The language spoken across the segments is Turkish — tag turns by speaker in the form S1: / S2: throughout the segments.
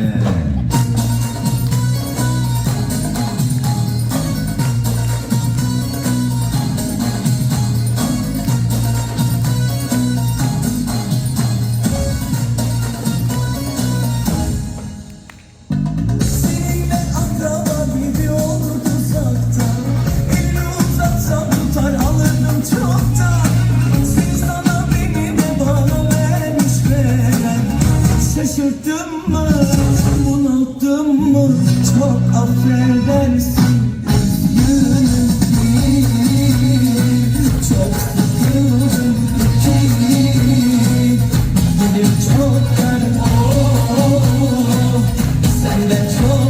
S1: Yeah.
S2: Şaşırttın mı, bunalttın mı, çok affedersin. Çok ben oh, oh, oh, senden çok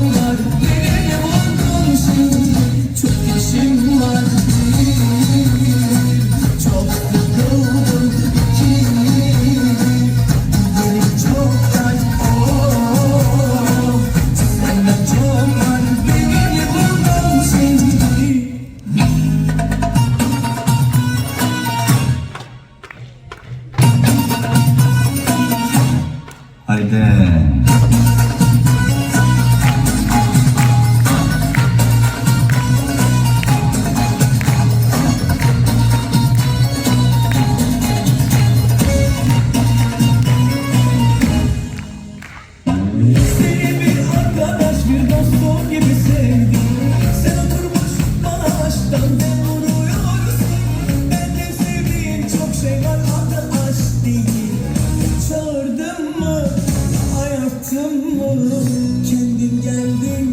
S2: Sever adı aşk değil Çağırdın mı? Ayarttın mı? Kendin geldin